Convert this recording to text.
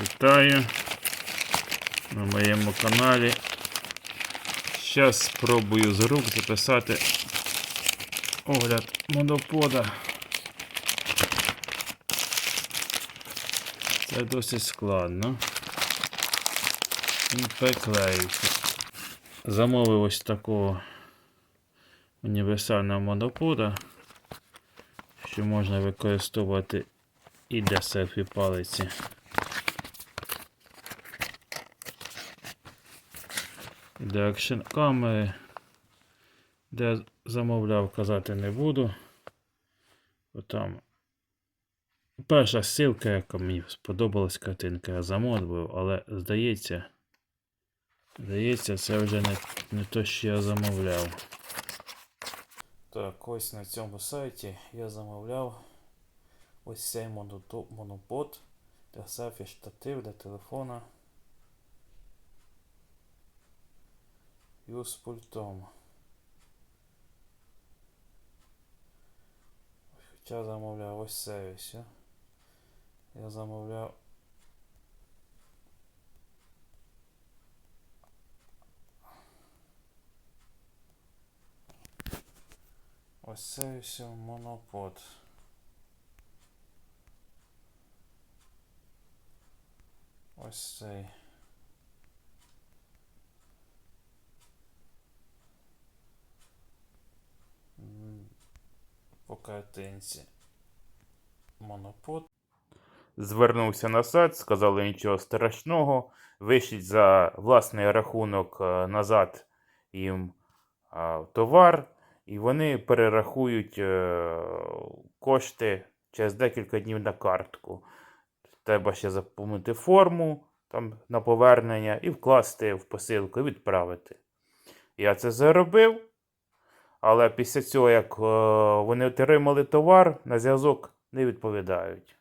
Вітаю на моєму каналі. Зараз спробую з рук записати огляд монопода. Це досить складно. Він приклеївся. Замовив ось такого універсального монопода, що можна використовувати і для селфі палиці. Для екшн камери. Де замовляв, казати не буду. Бо там перша ссылка, яка мені сподобалась картинка, я замовив, але здається, здається, це вже не, не те, що я замовляв. Так, ось на цьому сайті я замовляв ось цей монопод для селфі штатив для телефона. І з пультом. Хоча замовляв ось це. Я замовляв. Ось це монопод. Ось цей. Картинці. Монопод. Звернувся на сайт, сказали нічого страшного. Вишліть за власний рахунок е, назад їм а, товар, і вони перерахують е, кошти через декілька днів на картку. Треба ще заповнити форму там, на повернення і вкласти в посилку і відправити. Я це заробив, але після цього, як е, вони отримали товар, на зв'язок не відповідають.